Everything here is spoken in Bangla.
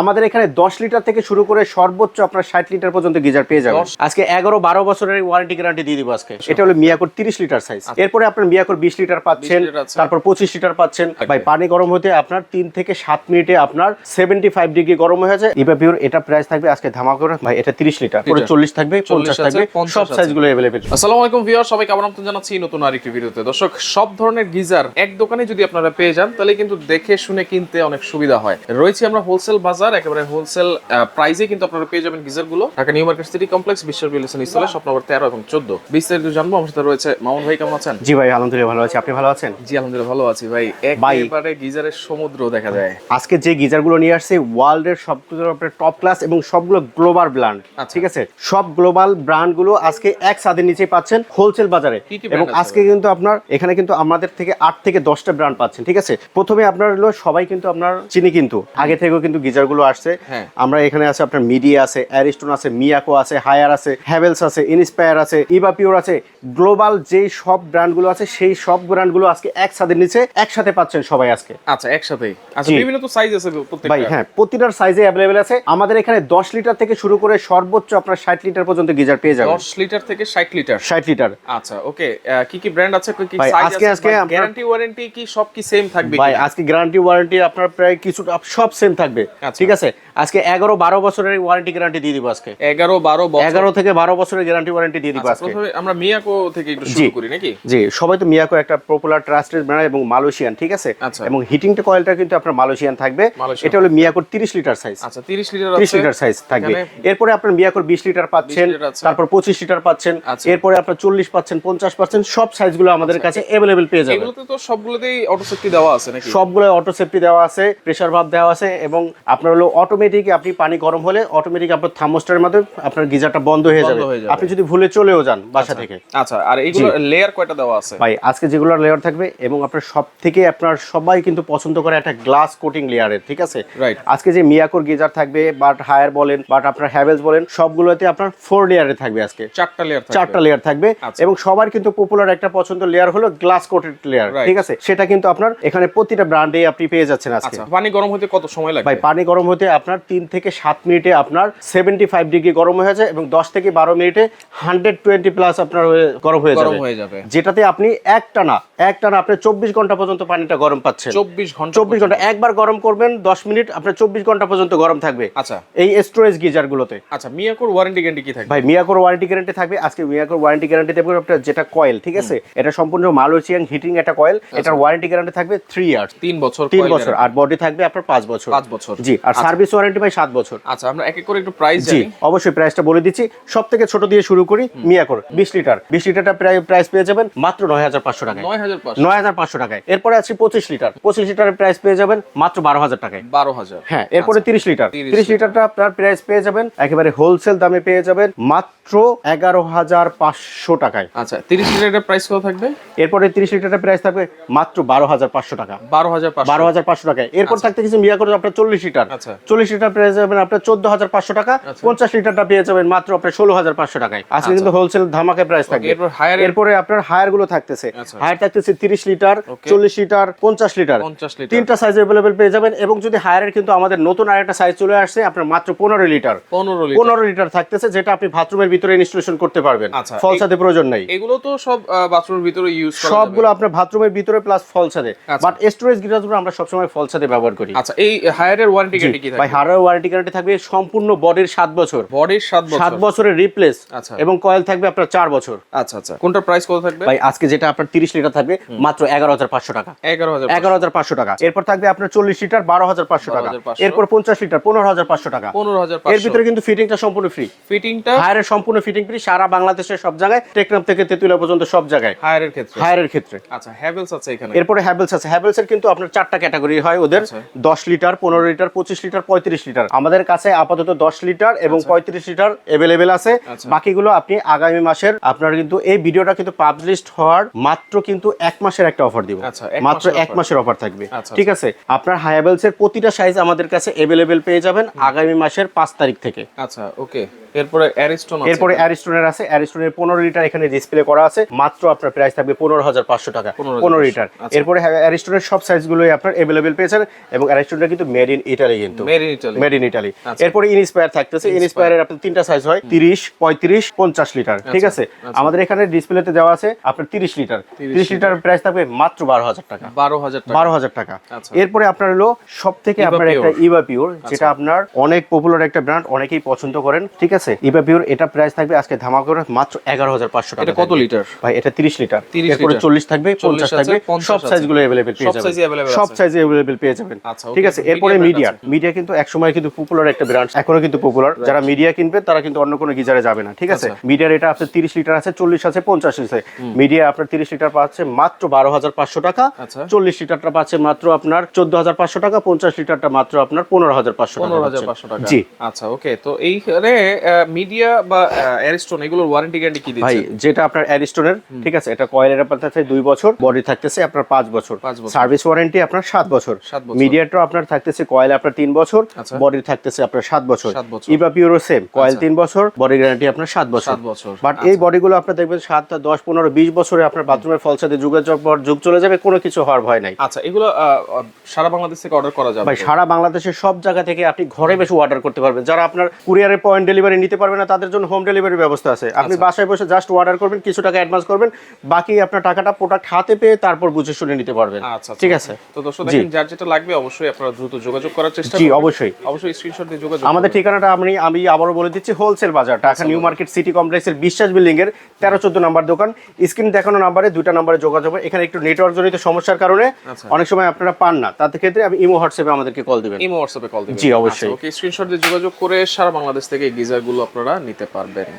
আমাদের এখানে দশ লিটার থেকে শুরু করে সর্বোচ্চ আপনার ষাট লিটার পর্যন্ত গিজার পেয়ে যাবেন। আজকে এগারো বারো বছরের ওয়ারেন্টি গ্যারান্টি দিয়ে দিব আজকে। এটা হলো মিয়াকোর তিরিশ লিটার সাইজ এরপরে আপনার মিয়াকোর বিশ লিটার পাচ্ছেন আচ্ছা। তারপর পঁচিশ লিটার পাচ্ছেন। ভাই পানি গরম হতে আপনার তিন থেকে সাত মিনিটে আপনার সেভেন্টি ফাইভ ডিগ্রি গরম হয়ে যায় ইভা পিওর এটা প্রাইস থাকবে আজকে ধামা করে। ভাই এটা তিরিশ লিটার। পুরো। চল্লিশ থাকবে পঞ্চাশ থাকবে। সব আছে। সাইজগুলো অ্যাভেলেবেল আসসালামু আলাইকুম ভিউয়ার সবাইকে আবার আমন্ত্রণ জানাচ্ছি নতুন আরেকটি ভিডিওতে। দর্শক সব ধরনের গিজার এক দোকানে যদি আপনারা পেয়ে যান তাহলে কিন্তু দেখে শুনে কিনতে অনেক সুবিধা হয়। রয়েছে আমরা হোলসেল বাজার একেবারে হোলসেল প্রাইসে কিন্তু আপনারা পেয়ে যাবেন গিজারগুলো Dhaka new market city complex বিশ্ব রিলেশন ইসলে শপ নম্বর তেরো এবং চোদ্দ। বিস্তারিত জানব আমার সাথে রয়েছে মামুন ভাই কেমন আছেন? জি ভাই আলহামদুলিল্লাহ ভালো আছি। আপনি ভালো আছেন? জি আলহামদুলিল্লাহ ভালো আছি ভাই। একেবারে গিজারের সমুদ্র দেখা যায়। আজকে যে গিজারগুলো নিয়ে আসছে ওয়ার্ল্ডের সবগুলো টপ ক্লাস এবং সবগুলো গ্লোবাল ব্র্যান্ড আচ্ছা। ঠিক আছে? সব গ্লোবাল ব্র্যান্ডগুলো আজকে এক ছাদের নিচে পাচ্ছেন হোলসেল বাজারে। এবং আজকে কিন্তু আপনার এখানে কিন্তু আমাদের থেকে আট থেকে দশটা ব্র্যান্ড পাচ্ছেন ঠিক আছে? প্রথমে আপনার হলো সবাই কিন্তু আপনার চিনি কিন্তু। আগে থেকেও কিন্তু গিজারগুলো আসছে। হ্যাঁ। আমরা এখানে আছে আপনার মিডিয়া আছে অ্যারিস্টোন আছে মিয়াকো আছে হায়ার আছে হ্যাভেলস আছে ইনস্পায়ার আছে ইভা পিওর আছে। গ্লোবাল যেই সব ব্র্যান্ডগুলো আছে সেই সব ব্র্যান্ডগুলো আজকে এক ছাদের নিচে একসাথে পাচ্ছেন সবাই আজকে। আচ্ছা একসাথেই। আচ্ছা বিভিন্ন তো সাইজ আছে ভাই হ্যাঁ প্রতিটার সাইজে অ্যাভেলেবেল আছে। আমাদের এখানে দশ লিটার থেকে শুরু করে সর্বোচ্চ আপনার ষাট লিটার পর্যন্ত গিজার পেয়ে যাবেন। দশ লিটার থেকে ষাট লিটার ষাট লিটার আচ্ছা ওকে কি কি ব্র্যান্ড আছে? কি কি সাইজ আজকে- আছে? আজকে আমরা- গ্যারান্টি ওয়ারেন্টি কি সব কি সেম থাকবে ভাই আজকে গ্যারান্টি ওয়ারেন্টি আপনার প্রায় কিছুটা সব সেম থাকবে। আচ্ছা। ঠিক আছে? আজকে এগারো বারো বছরের ওয়ারেন্টি গ্যারান্টি দিয়ে দিব আজকে। এগারো বারো এগারো থেকে বারো বছরের গ্যারান্টি ওয়ারেন্টি দিয়ে দিব আচ্ছা, আজকে। আমরা মিয়াকো থেকে একটু শুরু করি নাকি? জি সবাই তো মিয়াকো একটা পপুলার ট্রাস্টেড ব্র্যান্ড এবং মালয়েশিয়ান ঠিক আছে? আচ্ছা। এবং হিটিংটা কয়েলটা কিন্তু আপনার মালয়েশিয়ান থাকবে। এটা হলো মিয়াকোর তিরিশ লিটার সাইজ আচ্ছা তিরিশ লিটার ত্রিশ লিটার সাইজ থাকবে। এরপরে আপনার মিয়াকোর বিশ লিটার পাচ্ছেন 20 লিটার আছে। তারপর পঁচিশ লিটার পাচ্ছেন আচ্ছা। এরপরে আপনার চল্লিশ পাচ্ছেন পঞ্চাশ পাচ্ছেন সব সাইজগুলো আমাদের কাছে অ্যাভেলেবেল পেয়ে যাবেন। এগুলোতে তো সবগুলোতেই অটো সেফটি দেওয়া আছে নাকি? সবগুলো অটো সেফটি দেওয়া আছে প্রেসার ভাব দেওয়া আছে এবং আপনার হলো অটোমেটিক আপনি পানি গরম হলে অটোমেটিক আপনার থার্মোস্টারের মাধ্যমে আপনার গিজারটা বন্ধ হয়ে যাবে। আপনি যদি ভুলে চলেও যান বাসা থেকে। আচ্ছা আর এইগুলো লেয়ার কয়টা দেওয়া আছে? ভাই আজকে যেগুলো লেয়ার থাকবে এবং আপনার সব থেকে আপনার সবাই কিন্তু পছন্দ করে একটা গ্লাস কোটিং লেয়ারের ঠিক আছে. আজকে যে মিয়াকোর গিজার থাকবে বাট হায়ার বলেন বাট আপনার হ্যাভেলস বলেন সবগুলোতে আপনার ফোর লেয়ারে থাকবে আজকে। চারটা লেয়ার চারটা লেয়ার থাকবে আচ্ছা। এবং সবার কিন্তু পপুলার একটা পছন্দ লেয়ার হলো গ্লাস কোটেড লেয়ার ঠিক আছে? সেটা কিন্তু আপনার এখানে প্রতিটা ব্র্যান্ডে আপনি পেয়ে যাচ্ছেন আজকে। আচ্ছা পানি গরম হতে কত সময় লাগে ভাই পানি গরম হতে আপনার তিন থেকে সাত মিনিটে আপনার সেভেন্টি ফাইভ ডিগ্রি গরম হয়ে যায় এবং দশ থেকে বারো মিনিটে হান্ড্রেড টোয়েন্টি প্লাস আপনার গরম হয়ে যাবে। যেটাতে আপনি একটানা একটানা আপনি চব্বিশ ঘণ্টা পর্যন্ত পানিটা গরম পাচ্ছেন। চব্বিশ ঘণ্টা চব্বিশ ঘণ্টা একবার গরম করবেন দশ মিনিট আপনার চব্বিশ ঘণ্টা পর্যন্ত গরম থাকবে। আচ্ছা। এই স্টোরেজ গিজার গুলোতে। আচ্ছা মিয়াকোর ওয়ারেন্টি গ্যারান্টি কি থাকবে? ভাই মিয়াকোর ওয়ারেন্টি গ্যারান্টি থাকবে। আজকে মিয়াকোর ওয়ারেন্টি গ্যারান্টি দেবো আপনার যেটা কয়েল ঠিক আছে? এটা সম্পূর্ণ মালয়েশিয়ান হিটিং একটা কয়েল এটার ওয়ারেন্টি গ্যারান্টি থাকবে থ্রি ইয়ার্স তিন বছর তিন বছর। আর বডি থাকবে আপনার পাঁচ বছর। পাঁচ বছর। জি। আর সার্ভিস ওয়ারেন্টি ভাই সাত বছর। আচ্ছা আমরা এক এক করে একটু প্রাইস জি জানি। অবশ্যই প্রাইসটা বলে দিচ্ছি। সব থেকে ছোট দিয়ে শুরু করি মিয়াকোর বিশ লিটার। বিশ লিটারটা প্রায় প্রাইস পেয়ে যাবেন মাত্র নয় হাজার পাঁচশো টাকায়। নয় হাজার পাঁচশো। টাকায়। এরপরে আছে পঁচিশ লিটার। পঁচিশ লিটারের প্রাইস পেয়ে যাবেন মাত্র বারো হাজার টাকায়। বারো হাজার। হ্যাঁ এরপরে তিরিশ লিটার। তিরিশ লিটারটা আপনার প্রাইস পেয়ে যাবেন একেবারে হোলসেল দামে পেয়ে যাবেন মাত্র এগারো হাজার পাঁচশো টাকায়। আচ্ছা তিরিশ লিটারের প্রাইস কত থাকবে? এরপরে তিরিশ লিটারের প্রাইস থাকবে মাত্র বারো হাজার পাঁচশো টাকা। বারো হাজার বারো হাজার পাঁচশো টাকায়। এরপর থাকতে কিছু মিয়া করে আপনার চল্লিশ লিটার। আচ্ছা। চল্লিশ লিটার পেয়ে যাবেন আপনার চোদ্দ হাজার পাঁচশো টাকা পঞ্চাশ লিটারটা পেয়ে যাবেন মাত্র আপনার ষোলো হাজার পাঁচশো টাকায়। আজকে কিন্তু হোলসেল ধামাকে প্রাইস থাকবে। এরপর আপনার হায়ারগুলো থাকতেছে। আচ্ছা। হায়ার থাকতেছে তিরিশ লিটার চল্লিশ লিটার পঞ্চাশ লিটার। 50 লিটার। তিনটা সাইজ অ্যাভেলেবেল পেয়ে যাবেন এবং যদি হায়ারের কিন্তু আমাদের নতুন আরেকটা সাইজ চলে আসছে আপনার মাত্র পনেরো লিটার। পনেরো লিটার। থাকতেছে যেটা আপনি বাথরুমের ভিতরে ইনস্টলেশন করতে পারবেন। আচ্ছা, ফল সাথে প্রয়োজন নাই। এগুলো তো সব বাথরুমের ভিতরে ইউজ করা সবগুলো আপনার বাথরুমের ভিতরে প্লাস ফল আচ্ছা। বাট স্টোরেজ গিটারগুলো আমরা সবসময় ফল ব্যবহার করি। আচ্ছা এই হায়ারের ওয়ারেন্টি গ্যারান্টি কি ভাই হার্ডওয়্যার ওয়ারেন্টি গ্যারান্টি থাকবে সম্পূর্ণ বডির বছর। বডির বছর। বছরের রিপ্লেস আচ্ছা। এবং কয়েল থাকবে আপনার বছর। আচ্ছা আচ্ছা। কোনটার প্রাইস কত থাকবে? ভাই আজকে যেটা আপনার তিরিশ লিটার থাকবে মাত্র এগারো হাজার পাঁচশো টাকা। এগারো হাজার এগারো হাজার পাঁচশো টাকা। এরপর থাকবে আপনার চল্লিশ লিটার বারো হাজার পাঁচশো টাকা। এরপর পঞ্চাশ লিটার পনেরো হাজার পাঁচশো টাকা। পনেরো হাজার এর ভিতরে কিন্তু ফিটিংটা সম্পূর্ণ ফ্রি ফিটিংটা হায়ারের সম্পূর্ণ ফিটিং ফ্রি সারা বাংলাদেশের সব জায়গায় টেকনাম থেকে তেতুলা পর্যন্ত সব জায়গায়। হায়ারের ক্ষেত্রে। হায়ারের ক্ষেত্রে। আচ্ছা হ্যাভেলস আছে এখানে। এরপরে হ্যাভেলস আছে। হ্যাভেলস এর কিন্তু আপনার চারটা ক্যাটাগরি হয় ওদের। আচ্ছা। দশ লিটার পনেরো লিটার পঁচিশ লিটার পঁয়ত্রিশ লিটার। আমাদের কাছে আপাতত দশ লিটার এবং পঁয়ত্রিশ লিটার এভেলেবেল আছে। আচ্ছা। বাকিগুলো আপনি আগামী মাসের আপনার কিন্তু এই ভিডিওটা কিন্তু পাবলিশড হওয়ার মাত্র কিন্তু এক মাসের একটা অফার দিব। আচ্ছা, মাত্র এক মাসের অফার থাকবে। আচ্ছা, ঠিক আছে? আপনার হ্যাভেলস এর প্রতিটা সাইজ আমাদের কাছে এভেলেবেল পেয়ে যাবেন আগামী মাসের পাঁচ তারিখ থেকে। আচ্ছা ওকে। এরপরে অ্যারিস্টন এরপরে অ্যারিস্টোনের আছে। অ্যারিস্টোনের পনেরো লিটার এখানে ডিসপ্লে করা আছে। মাত্র আপনার প্রাইস থাকবে পনেরো হাজার পাঁচশো টাকা। পনেরো লিটার। আচ্ছা। এরপরে অ্যারিস্টোনের সব সাইজগুলোই আপনার অ্যাভেলেবেল পেয়েছেন এবং অ্যারিস্টোনটা কিন্তু মেড ইন ইটালি কিন্তু। মেড ইন ইটালি আচ্ছা। এরপরে ইনস্পায়ার থাকতেছে। ইনস্পায়ারের আপনার তিনটা সাইজ হয় তিরিশ পঁয়ত্রিশ পঞ্চাশ লিটার ঠিক আছে? আমাদের এখানে ডিসপ্লেতে দেওয়া আছে আপনার তিরিশ লিটার তিরিশ লিটার প্রাইস থাকবে মাত্র বারো হাজার টাকা। বারো হাজার বারো হাজার টাকা। আচ্ছা। এরপরে আপনার হলো সব থেকে আপনার একটা। আচ্ছা। পিওর যেটা আপনার অনেক পপুলার একটা ব্র্যান্ড অনেকেই পছন্দ করেন। ঠিক আছে? ইভা পিওর এটা প্রাইস থাকবে আজকে ধামাকা করে মাত্র এগারো হাজার পাঁচশো টাকা কত লিটার ভাই এটা তিরিশ লিটার এরপরে চল্লিশ থাকবে পঞ্চাশ থাকবে। সব আছে। সাইজগুলো অ্যাভেলেবেল পেয়ে যাবেন। সব। সাইজে অ্যাভেলেবেল পেয়ে যাবেন। আচ্ছা, ঠিক আছে? এরপরে brand মিডিয়া কিন্তু একসময় কিন্তু পপুলার একটা ব্র্যান্ড এখনও কিন্তু পপুলার যারা মিডিয়া কিনবে তারা কিন্তু অন্য কোনো গিজারে যাবে না ঠিক আছে? আচ্ছা। মিডিয়ার এটা আপনার তিরিশ লিটার আছে চল্লিশ আছে পঞ্চাশ আছে। মিডিয়া আপনার তিরিশ লিটার পাচ্ছে মাত্র বারো হাজার পাঁচশো টাকা। আচ্ছা। চল্লিশ লিটারটা পাচ্ছে মাত্র আপনার চোদ্দ হাজার পাঁচশো টাকা পঞ্চাশ লিটারটা মাত্র আপনার পনেরো হাজার পাঁচশো পনেরো হাজার পাঁচশো টাকা। জি। আচ্ছা ওকে। তো এইখানে মিডিয়া বা অ্যারিস্টোন এগুলোর ওয়ারেন্টি গ্যারান্টি কি ভাই যেটা আপনার অ্যারিস্টোনের ঠিক আছে? এটা কয়েলের আপনার থাকছে দুই বছর বডি থাকতেছে আপনার পাঁচ বছর। সার্ভিস ওয়ারেন্টি আপনার সাত বছর। সাত বছর। মিডিয়াটা আপনার থাকতেছে কয়েল আপনার তিন বছর আচ্ছা। বডি থাকতেছে আপনার সাত বছর। ইভা পিওরও সেম কয়েল তিন বছর বডি গ্যারান্টি আপনার সাত বছর। বাট এই বডিগুলো আপনার দেখবেন সাত দশ পনেরো বিশ বছরে আপনার বাথরুমের ফল সাথে যুগের পর যুগ চলে যাবে কোনো কিছু হওয়ার ভয় নাই। আচ্ছা এগুলো সারা বাংলাদেশ থেকে অর্ডার করা যাবে। ভাই সারা বাংলাদেশের সব জায়গা থেকে আপনি ঘরে বসে অর্ডার করতে পারবেন। যারা আপনার কুরিয়ারের পয়েন্ট ডেলিভারি নিতে পারবে না তাদের জন্য হোম ডেলিভারি ব্যবস্থা আছে। আপনি আচ্ছা। বাসায় বসে জাস্ট অর্ডার করবেন কিছু টাকা অ্যাডভান্স করবেন বাকি আপনার টাকাটা প্রোডাক্ট হাতে পেয়ে তারপর বুঝে শুনে নিতে পারবেন। আচ্ছা ঠিক আছে? তো দর্শক দেখেন যার যেটা লাগবে অবশ্যই আপনারা দ্রুত যোগাযোগ করার চেষ্টা জি অবশ্যই। অবশ্যই স্ক্রিনশট দিয়ে যোগাযোগ আমাদের ঠিকানাটা আমি আমি আবারও বলে দিচ্ছি হোলসেল বাজার ঢাকা নিউ মার্কেট সিটি কমপ্লেক্সের বিশ্বাস বিল্ডিং এর তেরো চোদ্দ নাম্বার দোকান। স্ক্রিন দেখানো নাম্বারে দুইটা নাম্বারে যোগাযোগ হবে। এখানে একটু নেটওয়ার্ক জনিত সমস্যার কারণে আচ্ছা। অনেক সময় আপনারা পান না। তাতে ক্ষেত্রে আমি ইমো হোয়াটসঅ্যাপে আমাদেরকে কল দিবেন। ইমো হোয়াটসঅ্যাপে কল দিবেন। জি, অবশ্যই। ওকে স্ক্রিনশট দিয়ে যোগাযোগ করে সারা বাংলাদেশ থেকে এই গিজারগুলো আপনারা নিতে পারবেন।